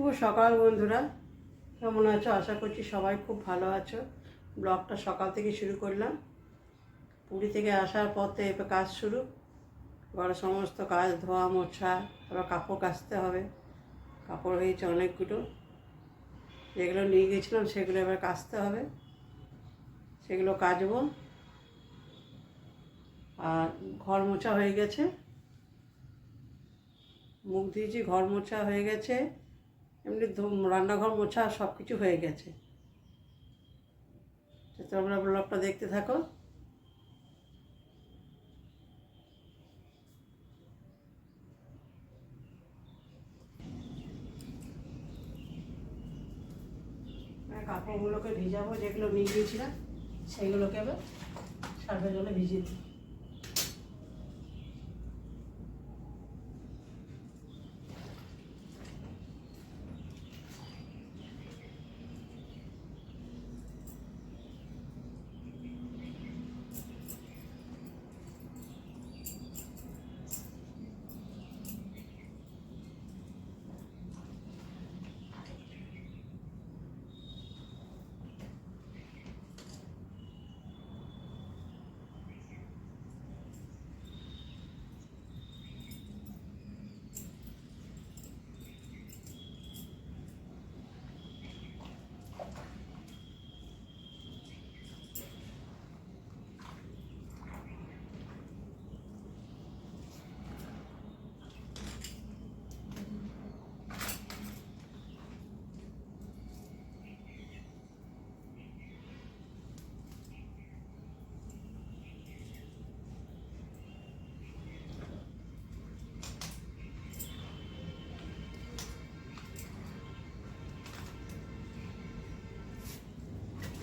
শুভ সকাল বন্ধুরা। কেমন আছো? আশা করছি সবাই খুব ভালো আছো। ব্লগটা সকাল থেকে শুরু করলাম। পুরী থেকে আসার পর থেকে এবার কাজ শুরু। ঘরের সমস্ত কাজ, ধোয়া, মোছা, আবার কাপড় কাচতে হবে। কাপড় হয়েছে অনেকগুলো। যেগুলো নিয়ে গেছিলাম, সেগুলো এবার কাচতে হবে। সেগুলো কাচবো। আর ঘর মোছা হয়ে গেছে। মুখ দিয়েছি ঘর মোছা হয়ে গেছে। এমনি রান্নাঘর মোছা সব কিছু হয়ে গেছে। তোমরা ব্লগটা দেখতে থাকো। কাপড়গুলোকে ভিজাবো, যেগুলো নিয়ে গিয়েছিলাম সেগুলোকে এবার সার্ফের জলে ভিজিয়ে দিই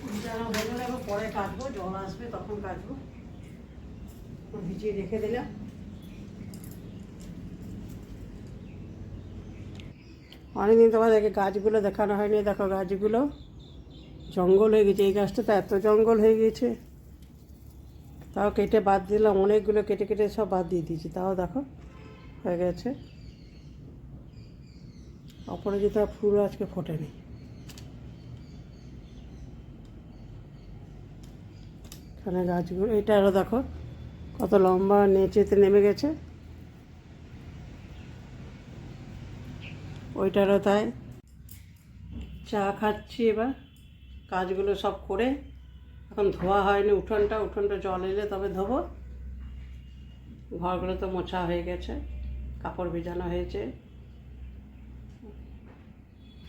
ভিজানো হয়ে গেলে এবার পরে কাটবো, জল আসবে, তখন কাটবো। ভিজিয়ে রেখে দিলাম। অনেকদিন দেখে গাছগুলো দেখানো হয়নি। দেখো গাছগুলো জঙ্গল হয়ে গেছে। এই গাছটা তো এত জঙ্গল হয়ে গেছে। তাও কেটে বাদ দিলাম। অনেকগুলো কেটে কেটে সব বাদ দিয়ে দিয়েছি। তাও দেখো, হয়ে গেছে। অপরাজিতা ফুল আজকে ফোটেনি। এখানে গাছগুলো, এটা আরও দেখো, কত লম্বা, নেচেতে নেমে গেছে। ওইটারও তাই। চা খাচ্ছি এবার, কাজগুলো সব করে। এখন ধোয়া হয়নি, উঠোনটা উঠোনটা জল এলে তবে ধোবো। ঘরগুলো তো মোছা হয়ে গেছে, কাপড় ভিজানো হয়েছে।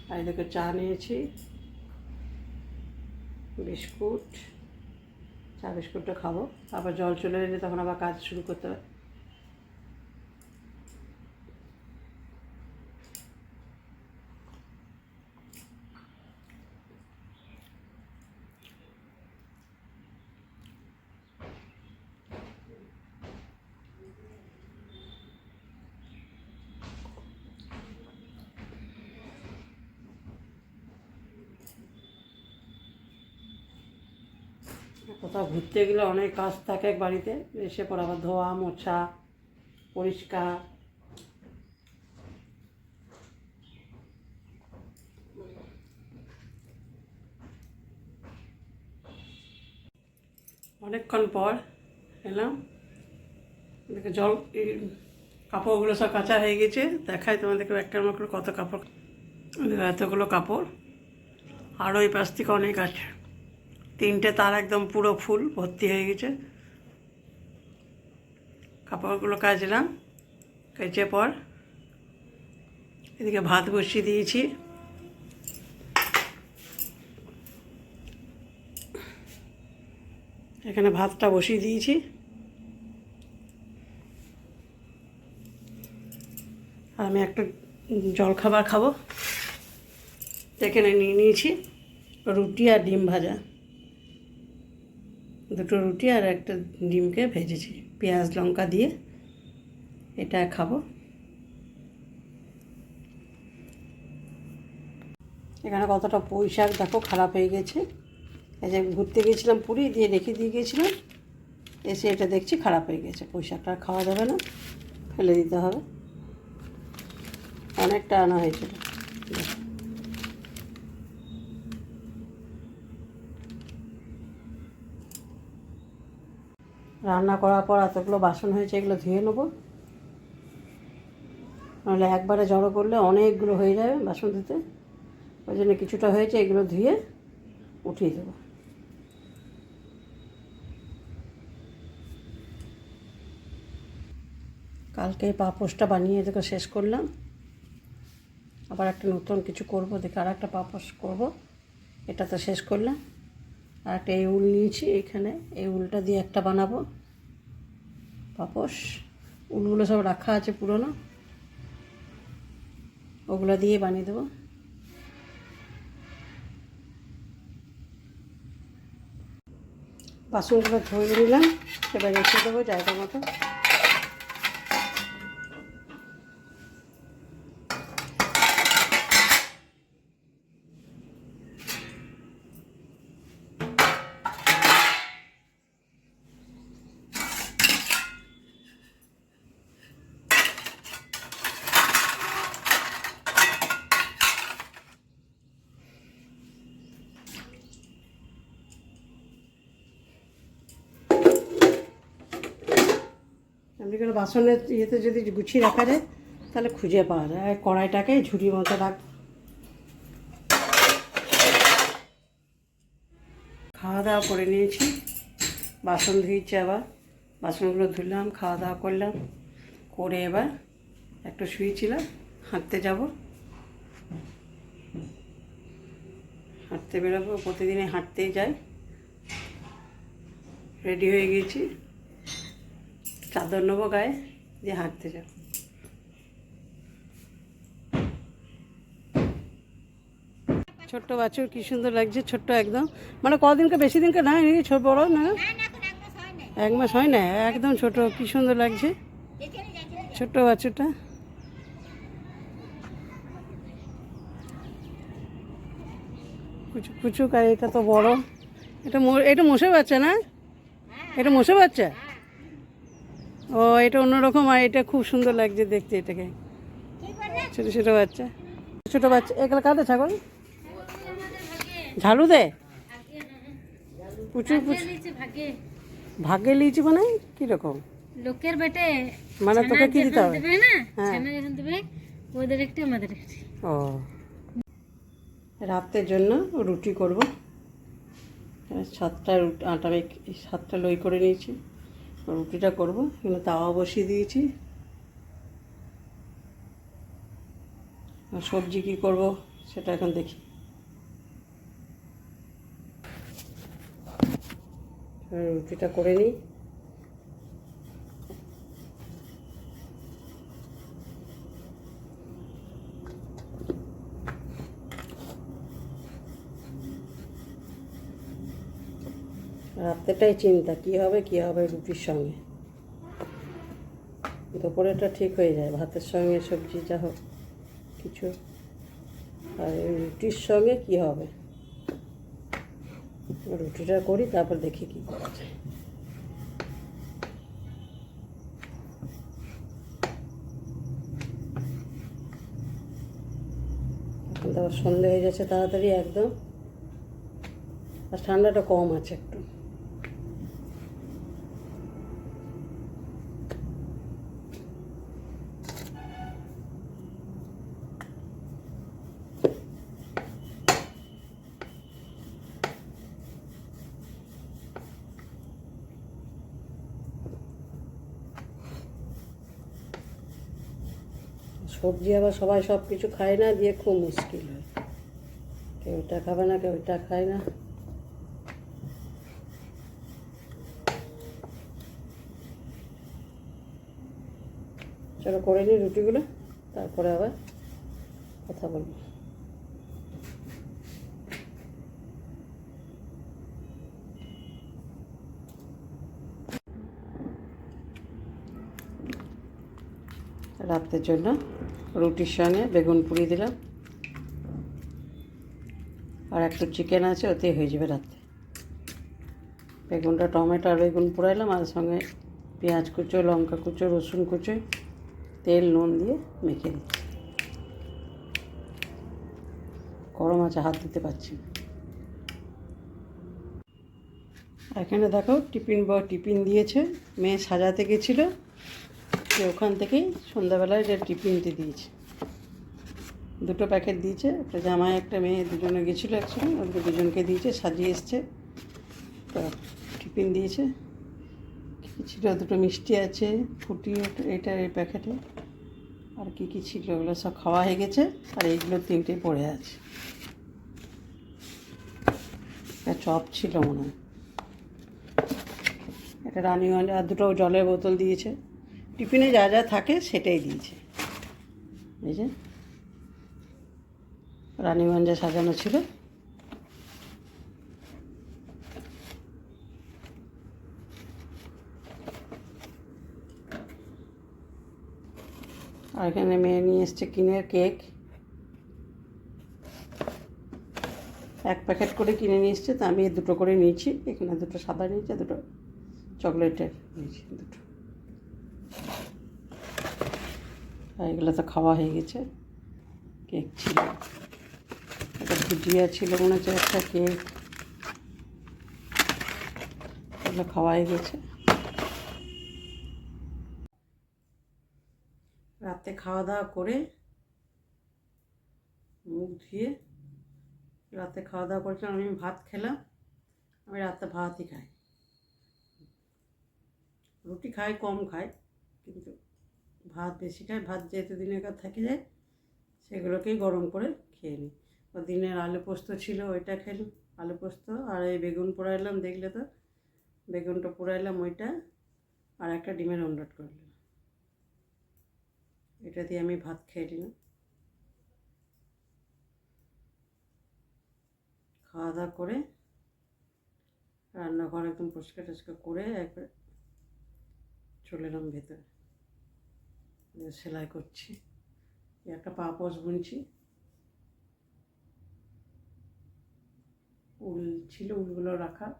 আর এদিকে চা নিয়েছি, বিস্কুট। চা বিস্কুটটা খাব। আবার জল চলে এলে তখন আবার কাজ শুরু করতে হবে কোথাও ঘুরতে গেলে অনেক কাজ থাকে বাড়িতে। এসে পর আবার ধোয়া, মোছা, পরিষ্কার। অনেকক্ষণ পর এলাম। জল কাপড়গুলো সব কাঁচা হয়ে গেছে। দেখাই তোমাদেরকে একটার মতো কত কাপড় এতগুলো কাপড়। আরও এই পাশ থেকে অনেক আছে। তিনটে তার একদম পুরো ফুল ভর্তি হয়ে গেছে। কাপড়গুলো কাচলাম, কেচে পর এদিকে ভাত বসিয়ে দিয়েছি। এখানে ভাতটা বসিয়ে দিয়েছি। আর আমি একটা জলখাবার খাব। এখানে নিয়ে নিয়েছি রুটি আর ডিম ভাজা। দুটো রুটি আর একটা ডিমকে ভেজেছি। পেঁয়াজ, লঙ্কা দিয়ে এটা খাব। এখানে কতটা শাক দেখো খারাপ হয়ে গেছে। এই যে ঘুরতে গেছিলাম পুরী, দিয়ে রেখে দিয়ে গেছিলাম এসে এটা দেখছি খারাপ হয়ে গেছে আর খাওয়া যাবে না, ফেলে দিতে হবে। অনেকটা আনা হয়েছিল রান্না করার পর এতগুলো বাসন হয়েছে, এগুলো ধুয়ে নেব। নাহলে একবারে জড়ো করলে অনেকগুলো হয়ে যাবে বাসন ধুতে। ওই জন্য কিছুটা হয়েছে, এগুলো ধুয়ে উঠিয়ে দেবো। কালকে পাপোশটা বানিয়ে দেখো, শেষ করলাম। আবার একটা নতুন কিছু করব, দেখে আর একটা পাপোশ করব। এটা তো শেষ করলাম। আর একটা এই উল নিয়েছি এখানে এই উলটা দিয়ে একটা বানাবো। পাপোশ, উলগুলো সব রাখা আছে পুরনো। ওগুলো দিয়ে বানিয়ে দেবো। বাসনগুলো ধুয়ে নিলাম, এবার রেখে দেবো জায়গা মতো এমনি করে বাসনের ইয়েতে যদি গুছিয়ে রাখা যায়, তাহলে খুঁজে পাওয়া যায়। কড়াইটাকে ঝুড়ির মতো রাখ। খাওয়া দাওয়া করে নিয়েছি। বাসন ধুয়েছি আবার। বাসনগুলো ধুলাম, খাওয়া দাওয়া করলাম। করে এবার একটু শুয়েছিলাম, হাঁটতে যাব। হাঁটতে বেরোবো, প্রতিদিনই হাঁটতেই যাই। রেডি হয়ে গেছি। চাদর নেব গায়ে দিয়ে হাঁটতে যাব ছোট্ট বাছুর কি সুন্দর লাগছে ছোট্ট একদম। মানে কদিনকে বেশি দিনকে না নাকি? ছোট বড় না? এক মাস হয় না একদম ছোট কি সুন্দর লাগছে। ছোট্ট বাছুরটা। কুচুক কুচুক আর এটা তো বড়। এটা মো- এটা মোষে বাচ্চা না? এটা মোষে বাচ্চা? ও এটা অন্যরকম আর এটা খুব সুন্দর লাগছে দেখতে এটাকে। ছোট ছোট বাচ্চা। ছোট বাচ্চা এগুলো কাঁদে ছাগল? ঝাড়ু দে। প্রচুর প্রচুর। ভাগে ভাগ্যে লিয়েছি মানে কীরকম? লোকের বেটে মানে তোকে কি দিতে হবে? হ্যাঁ। ওদের একটু আমাদের ও। রাতের জন্য রুটি করব। সাতটা আটা সাতটা লই করে নিয়েছি। রুটিটা করব, এখানে তাওয়া বসিয়ে দিয়েছি। আর সবজি কি করব, সেটা এখন দেখি। রুটিটা করে নিই। রাত্রেটাই চিন্তা, কী হবে কী হবে রুটির সঙ্গে। দুপুরেটা ঠিক হয়ে যায়, ভাতের সঙ্গে সবজি যা হোক, কিছু। আর রুটির সঙ্গে কী হবে? রুটিটা করি, তারপর দেখি কী করা যায়। এখন তো আবার সন্ধে হয়ে যাচ্ছে তাড়াতাড়ি একদম। আর ঠান্ডাটা কম আছে একটু সবজি আবার সবাই সব কিছু খায় না, দিয়ে খুব মুশকিল হয়। কেউ এটা খাবে না, কেউ এটা খায় না। চলো করে নিই রুটিগুলো, তারপরে আবার কথা বলব। রাতের জন্য রুটির সঙ্গে বেগুন পুরি দিলাম। আর একটু চিকেন আছে, ওতেই হয়ে যাবে রাতে বেগুনটা, টমেটো আর বেগুন পুরাইলাম, আর সঙ্গে পেঁয়াজ কুচো, লঙ্কা কুচো, রসুন কুচো, তেল, নুন দিয়ে মেখে দিচ্ছি। গরম আছে, হাত দিতে পারছি না। এখানে দেখো, টিফিন বা টিফিন দিয়েছে, মেয়ে সাজাতে গেছিল। সে ওখান থেকেই সন্ধ্যাবেলায় যে টিফিনটি দিয়েছে। দুটো প্যাকেট দিয়েছে, একটা জামাই, একটা মেয়ে, দুজনে গেছিল একসঙ্গে, ওদেরকে দুজনকে দিয়েছে, সাজিয়ে এসছে, তো টিফিন দিয়েছে। কী ছিল? দুটো মিষ্টি আছে, ফুটি এটা, এই প্যাকেটে। আর কি কী ছিল? ওগুলো সব খাওয়া হয়ে গেছে, আর এইগুলো তিনটে পড়ে আছে। একটা চপ ছিল মনে হয়। একটা রানিগঞ্জ, আর দুটো জলের বোতল দিয়েছে। টিফিনে যা যা থাকে সেটাই দিয়েছে। যে রানীগঞ্জে সাজানো ছিল। আর এখানে মেয়ে নিয়ে এসছে কিনের কেক। এক প্যাকেট করে কিনে নিয়ে এসছে, তা আমি দুটো করে নিয়েছি। এখানে দুটো সাদা নিয়েছে, দুটো চকলেটের নিয়েছি, দুটো। আর এগুলো তো খাওয়া হয়ে গেছে। কেক ছিল। একটা ভুজিয়া ছিল, মনে হচ্ছে একটা কেক। এগুলো খাওয়া হয়ে গেছে। রাতে খাওয়া দাওয়া করে মুখ ধুয়ে রাতে খাওয়া দাওয়া করেছিলাম, আমি ভাত খেলাম, আমি রাতে ভাতই খাই। রুটি খাই, কম খাই, কিন্তু ভাত বেশি খাই ভাত যেহেতু দিনের কাজ থেকে যায় সেগুলোকেই গরম করে খেয়ে নিই। দিনের আলু পোস্ত ছিল, ওইটা খেলাম আলু পোস্ত আর এই বেগুন পোড়াইলাম, দেখলে তো? বেগুনটা পোড়াইলাম ওইটা আর একটা ডিমের অমলেট করে নিলাম। এটা দিয়ে আমি ভাত খেয়ে নিলাম। খাওয়া দাওয়া করে রান্নাঘর একদম পরিষ্কার টরিষ্কার করে একবার চলে এলাম ভেতরে। সেলাই করছি। একটা পাপোশ বুনছি। উল ছিল উলগুলো রাখা।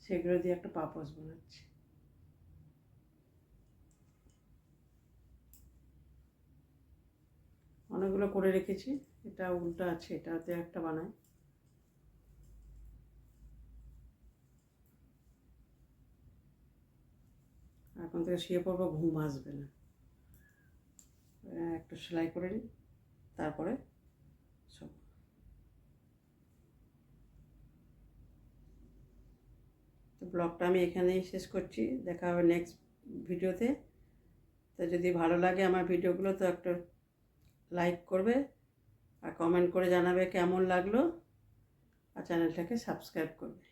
সেগুলো দিয়ে একটা পাপোশ বানাচ্ছি। অনেকগুলো করে রেখেছি। এটা উল্টা আছে, এটাতে একটা বানাই। এখন থেকে শুয়ে পড়ব, ঘুম আসবে না। একটু সেলাই করে নিই, তারপরে সব। তো ব্লগটা আমি এখানেই শেষ করছি, দেখা হবে নেক্সট ভিডিওতে। তো যদি ভালো লাগে আমার ভিডিওগুলো, তো একটা লাইক করবে আর কমেন্ট করে জানাবে কেমন লাগল। আর চ্যানেলটাকে সাবস্ক্রাইব করবে।